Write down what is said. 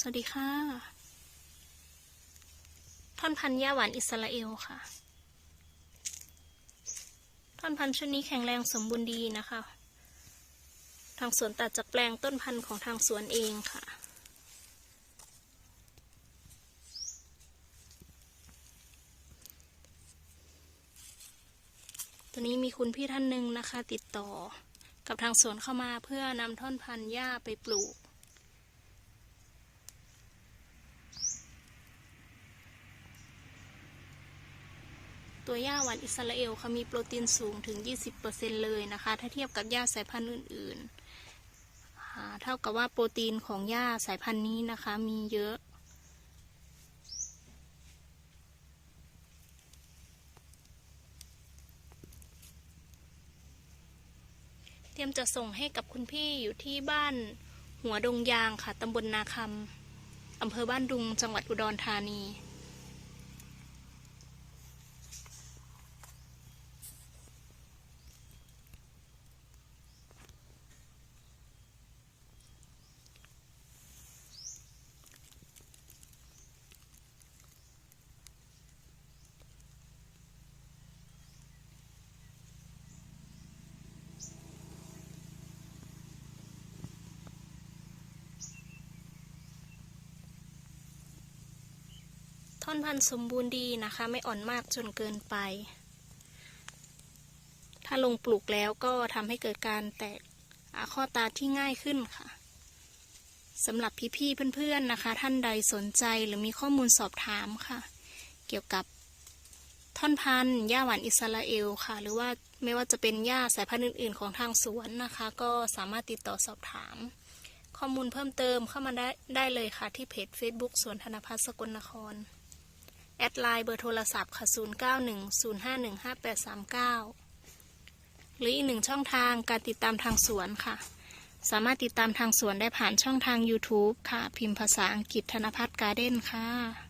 สวัสดีค่ะ ท่อนพันธุ์ยาหวานอิสราเอลค่ะ ท่อนพันธุ์ชุดนี้แข็งแรงสมบูรณ์ดีนะคะ ทางสวนตัดจากแปลงต้นพันธุ์ของทางสวนเองค่ะ ตัวนี้มีคุณพี่ท่านหนึ่งนะคะ ติดต่อกับทางสวนเข้ามาเพื่อนำท่อนพันธุ์หญ้าไปปลูก ตัวหญ้าหวานอิสราเอลค่ะมีโปรตีนสูงถึง 20%เลยนะคะ ถ้าเทียบกับหญ้าสายพันธุ์อื่นๆ เท่ากับว่าโปรตีนของหญ้าสายพันธุ์นี้นะคะมีเยอะ เตรียมจะส่งให้กับคุณพี่อยู่ที่บ้านหัวดงยางค่ะตำบลนาคำอำเภอบ้านดุงจังหวัดอุดรธานี ท่อนพันธุ์สมบูรณ์ดีนะคะ ไม่อ่อนมากจนเกินไป ถ้าลงปลูกแล้วก็ทำให้เกิดการแตกข้อตาที่ง่ายขึ้นค่ะสำหรับพี่ๆเพื่อนๆนะคะ ท่านใดสนใจหรือมีข้อมูลสอบถามค่ะ เกี่ยวกับท่อนพันธุ์หญ้าหวานอิสราเอลค่ะ หรือว่าไม่ว่าจะเป็นหญ้าสายพันธุ์อื่น ๆ ของทางสวนนะคะ ก็สามารถติดต่อสอบถาม ข้อมูลเพิ่มเติมเข้ามาได้ได้เลยค่ะที่เพจ Facebook สวนธนพัฒน์สกลนคร แอดไลน์เบอร์โทรศัพท์ค่ะ 0910515839 หรืออีกหนึ่งช่องทางการติดตามทางสวนค่ะ สามารถติดตามทางสวนได้ผ่านช่องทาง YouTube ค่ะ พิมพ์ภาษาอังกฤษธนพัฒน์การ์เด้นค่ะ